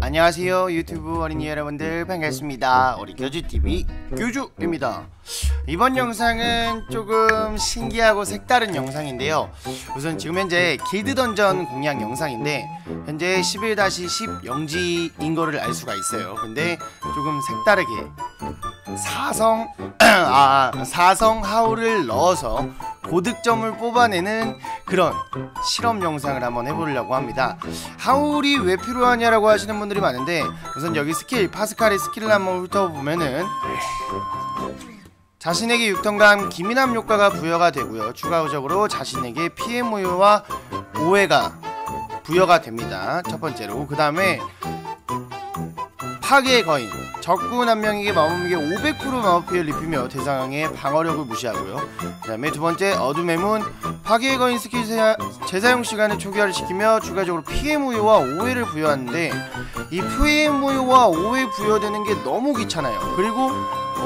안녕하세요 유튜브 어린이 여러분들. 반갑습니다. 우리 교주TV 교주입니다. 이번 영상은 조금 신기하고 색다른 영상인데요. 우선 지금 현재 길드 던전 공략 영상인데 현재 11-10 영지인 거를 알 수가 있어요. 근데 조금 색다르게 사성 아 사성 하울을 넣어서 고득점을 뽑아내는 그런 실험 영상을 한번 해보려고 합니다. 하울이 왜 필요하냐라고 하시는 분들이 많은데 우선 여기 스킬 파스칼의 스킬을 한번 훑어보면은 자신에게 6턴감 기민함 효과가 부여가 되고요. 추가적으로 자신에게 피해 무효와 오해가 부여가 됩니다. 첫 번째로. 그 다음에 파괴의 거인. 적군 한 명에게 마법에게 500% 마법 피해를 입히며 대상의 방어력을 무시하고요. 그 다음에 두 번째 어둠의 문. 파괴의 거인 스킬 세- 재사용 시간을 초기화를 시키며 추가적으로 피해 무효와 오해를 부여하는데 이 피해 무효와 오해 부여되는 게 너무 귀찮아요. 그리고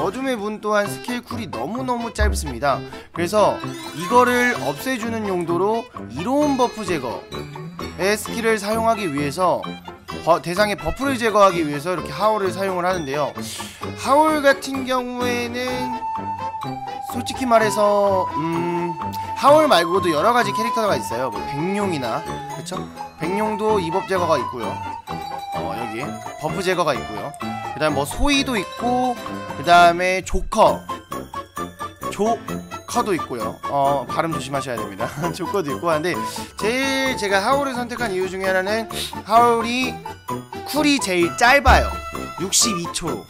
어둠의 문 또한 스킬 쿨이 너무너무 짧습니다. 그래서 이거를 없애주는 용도로 이로운 버프 제거의 스킬을 사용하기 위해서 버- 대상의 버프를 제거하기 위해서 이렇게 하울을 사용을 하는데요. 하울 같은 경우에는 솔직히 말해서 음 하울 말고도 여러 가지 캐릭터가 있어요. 뭐 백룡이나 그렇죠? 백룡도 이법 제거가 있고요. 어 여기 버프 제거가 있고요. 그 다음 뭐 소이도 있고 그 다음에 조커 조 커도 있고요. 어 발음 조심하셔야 됩니다. 조커도 있고 한데 제일 제가 하울을 선택한 이유 중에 하나는 하울이 쿨이 제일 짧아요. 62초로.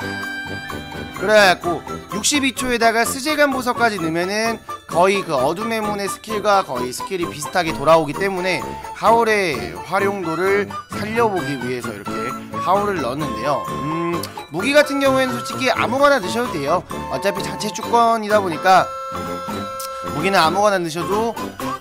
그래갖고 62초에다가 스제간 보석까지 넣으면은 거의 그 어둠의 문의 스킬과 거의 스킬이 비슷하게 돌아오기 때문에 하울의 활용도를 살려보기 위해서 이렇게 하울을 넣었는데요. 음, 무기 같은 경우에는 솔직히 아무거나 넣으셔도 돼요. 어차피 자체 주권이다 보니까 무기는 아무거나 넣으셔도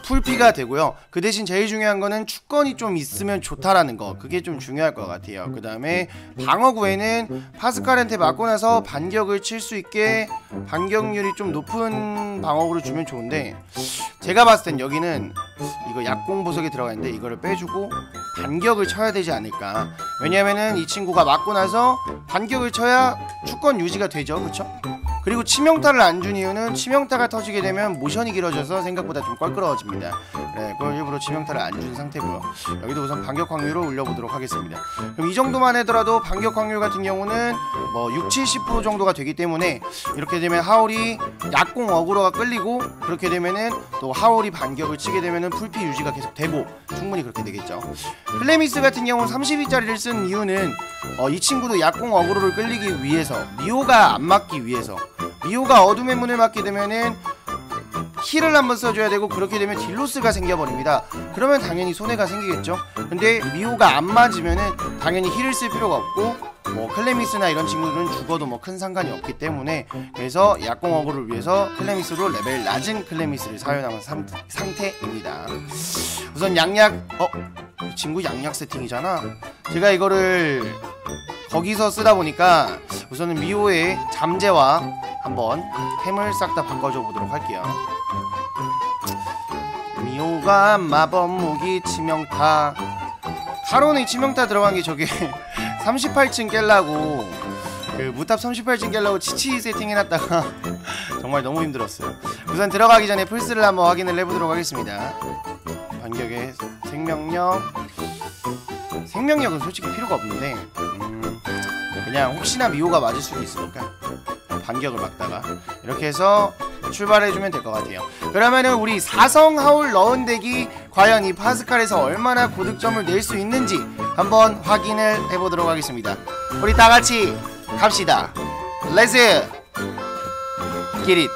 풀피가 되고요. 그 대신 제일 중요한 거는 축건이 좀 있으면 좋다라는 거. 그게 좀 중요할 것 같아요. 그 다음에 방어구에는 파스칼한테 맞고 나서 반격을 칠 수 있게 반격률이 좀 높은 방어구를 주면 좋은데 제가 봤을 땐 여기는 이거 약공 보석에 들어가 있는데 이거를 빼주고 반격을 쳐야 되지 않을까. 왜냐면은 이 친구가 맞고 나서 반격을 쳐야 축건 유지가 되죠. 그쵸? 그리고 치명타를 안 준 이유는 치명타가 터지게 되면 모션이 길어져서 생각보다 좀 껄끄러워집니다. 네, 그걸 일부러 치명타를 안 준 상태고요. 여기도 우선 반격 확률을 올려보도록 하겠습니다. 그럼 이 정도만 하더라도 반격 확률 같은 경우는 뭐 6, 70% 정도가 되기 때문에 이렇게 되면 하울이 약공 어그로가 끌리고 그렇게 되면은 또 하울이 반격을 치게 되면은 풀피 유지가 계속 되고 충분히 그렇게 되겠죠. 플레미스 같은 경우 32짜리를 쓴 이유는 어, 이 친구도 약공 어그로를 끌리기 위해서 미호가 안 맞기 위해서 미호가 어둠의 문을 맞게 되면은 힐을 한번 써줘야 되고 그렇게 되면 딜로스가 생겨버립니다. 그러면 당연히 손해가 생기겠죠. 근데 미호가 안 맞으면은 당연히 힐을 쓸 필요가 없고 뭐 클레미스나 이런 친구들은 죽어도 뭐 큰 상관이 없기 때문에 그래서 약공 어그를 위해서 클레미스로 레벨 낮은 클레미스를 사용한 상, 상태입니다. 우선 양약 어? 이 친구 양약 세팅이잖아. 제가 이거를 거기서 쓰다 보니까 우선은 미호의 잠재와 한번 템을 싹 다 바꿔줘 보도록 할게요. 미호가 마법 무기 치명타. 하론의 치명타 들어간 게 저게 38층 깰라고 그 무탑 38층 깰라고 치치 세팅해놨다가 정말 너무 힘들었어요. 우선 들어가기 전에 플스를 한번 확인을 해보도록 하겠습니다. 반격의 생명력 생명력은 솔직히 필요가 없는데 음, 그냥 혹시나 미호가 맞을 수도 있으니까 반격을 막다가 이렇게 해서 출발해주면 될 것 같아요. 그러면은 우리 사성 하울 넣은 덱이 과연 이 파스칼에서 얼마나 고득점을 낼 수 있는지 한번 확인을 해보도록 하겠습니다. 우리 다같이 갑시다. 레츠 기릿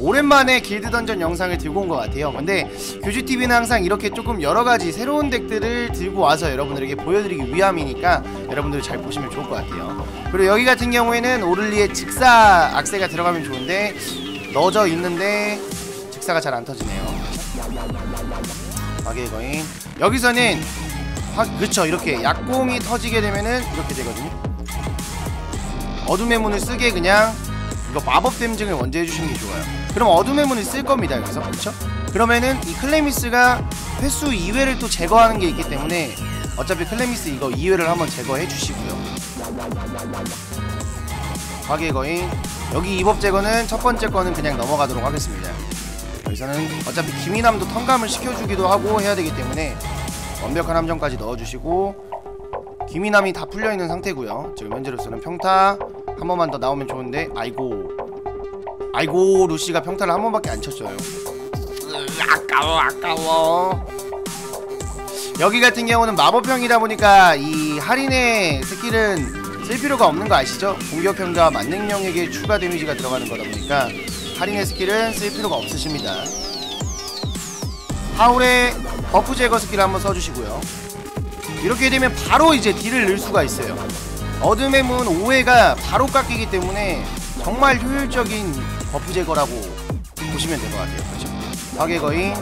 오랜만에 길드 던전 영상을 들고 온 것 같아요. 근데 교주TV는 항상 이렇게 조금 여러가지 새로운 덱들을 들고 와서 여러분들에게 보여드리기 위함이니까 여러분들 잘 보시면 좋을 것 같아요. 그리고 여기 같은 경우에는 오를리에 직사 악세가 들어가면 좋은데 넣어져 있는데 직사가 잘 안 터지네요. 마개의 거인 여기서는 화, 그쵸 이렇게 약공이 터지게 되면은 이렇게 되거든요. 어둠의 문을 쓰게 그냥 이거 마법 댐증을 먼저 해주시는 게 좋아요. 그럼 어둠의 문을 쓸 겁니다 여기서. 그렇죠? 그러면은 이 클레미스가 횟수 2회를 또 제거하는 게 있기 때문에 어차피 클레미스 이거 2회를 한번 제거해 주시고요. 화기의 거인. 여기 이법 제거는 첫 번째 거는 그냥 넘어가도록 하겠습니다. 여기서는 어차피 김이남도 턴감을 시켜주기도 하고 해야 되기 때문에 완벽한 함정까지 넣어주시고 김이남이 다 풀려있는 상태고요. 지금 현재로서는 평타 한 번만 더 나오면 좋은데? 아이고. 아이고 루시가 평타를 한 번밖에 안 쳤어요. 으, 아까워 아까워. 여기 같은 경우는 마법형이다 보니까 이 할인의 스킬은 쓸 필요가 없는 거 아시죠? 공격형과 만능형에게 추가 데미지가 들어가는 거다 보니까 할인의 스킬은 쓸 필요가 없으십니다. 하울의 버프 제거 스킬 한번 써주시고요. 이렇게 되면 바로 이제 딜을 넣을 수가 있어요 어둠의 문 5회가 바로 깎이기 때문에 정말 효율적인 버프 제거라고 보시면 될 것 같아요. 그렇죠? 파괴 거인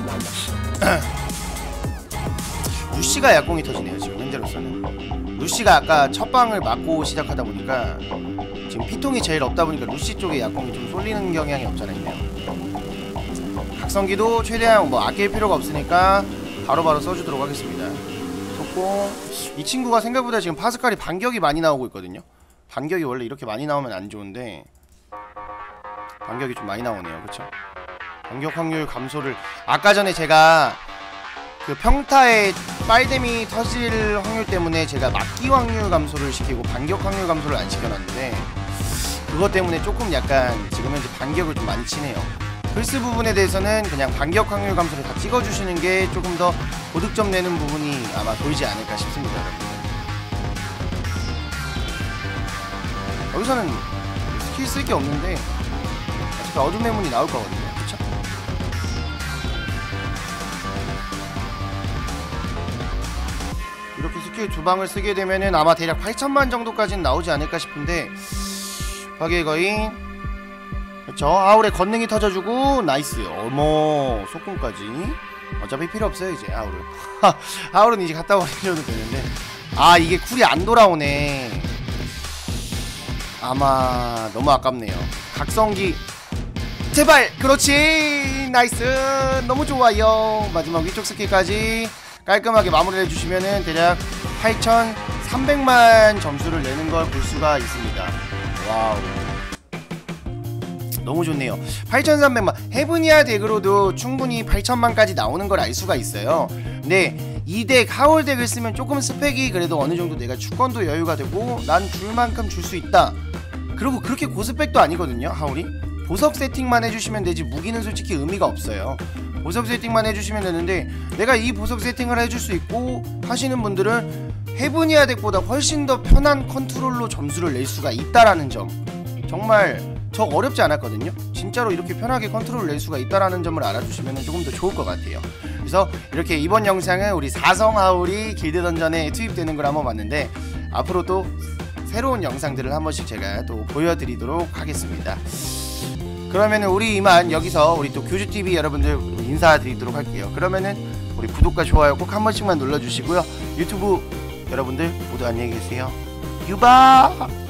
루시가 약공이 터지네요 지금 현재로서는. 루시가 아까 첫 방을 맞고 시작하다 보니까 지금 피통이 제일 없다 보니까 루시 쪽에 약공이 좀 쏠리는 경향이 없잖아 있네요. 각성기도 최대한 뭐 아낄 필요가 없으니까 바로바로 써주도록 하겠습니다 좋고 이 친구가 생각보다 지금 파스칼이 반격이 많이 나오고 있거든요. 반격이 원래 이렇게 많이 나오면 안 좋은데 반격이 좀 많이 나오네요. 그쵸? 반격 확률 감소를 아까 전에 제가 그 평타의 빨댐이 터질 확률 때문에 제가 막기 확률 감소를 시키고 반격 확률 감소를 안 시켜놨는데 그것 때문에 조금 약간 지금 현재 반격을 좀 많이 치네요. 플스 부분에 대해서는 그냥 반격 확률 감소를 다 찍어주시는 게 조금 더 고득점 내는 부분이 아마 보이지 않을까 싶습니다. 여기서는 스킬 쓸 게 없는데 어차피 어둠의 문이 나올 거거든요. 그쵸? 이렇게 스킬 두 방을 쓰게 되면은 아마 대략 8천만 정도까지는 나오지 않을까 싶은데 파괴의 거인 그쵸? 아울의 건능이 터져주고 나이스. 어머 속공까지 어차피 필요 없어요 이제 아울은. 아울은 이제 갖다 버리셔도 되는데. 아 이게 쿨이 안 돌아오네. 아마 너무 아깝네요. 각성기. 제발! 그렇지! 나이스! 너무 좋아요. 마지막 위쪽 스킬까지 깔끔하게 마무리를 해주시면은 대략 8,300만 점수를 내는 걸 볼 수가 있습니다. 와우 너무 좋네요. 8,300만. 헤브니아 덱으로도 충분히 8,000만까지 나오는 걸 알 수가 있어요. 근데 이덱 하울 덱을 쓰면 조금 스펙이 그래도 어느 정도 내가 주권도 여유가 되고 난 줄 만큼 줄 수 있다. 그리고 그렇게 고스펙도 아니거든요 하울이. 보석 세팅만 해주시면 되지 무기는 솔직히 의미가 없어요. 보석 세팅만 해주시면 되는데 내가 이 보석 세팅을 해줄 수 있고 하시는 분들은 헤브니아 덱보다 훨씬 더 편한 컨트롤로 점수를 낼 수가 있다라는 점. 정말 저 어렵지 않았거든요. 진짜로 이렇게 편하게 컨트롤 낼 수가 있다라는 점을 알아주시면 조금 더 좋을 것 같아요. 그래서 이렇게 이번 영상은 우리 사성 하울이 길드 던전에 투입되는 걸 한번 봤는데 앞으로 또 새로운 영상들을 한 번씩 제가 또 보여드리도록 하겠습니다. 그러면은 우리 이만 여기서 우리 또 교주TV 여러분들 인사드리도록 할게요. 그러면은 우리 구독과 좋아요 꼭 한 번씩만 눌러주시고요. 유튜브 여러분들 모두 안녕히 계세요. 유바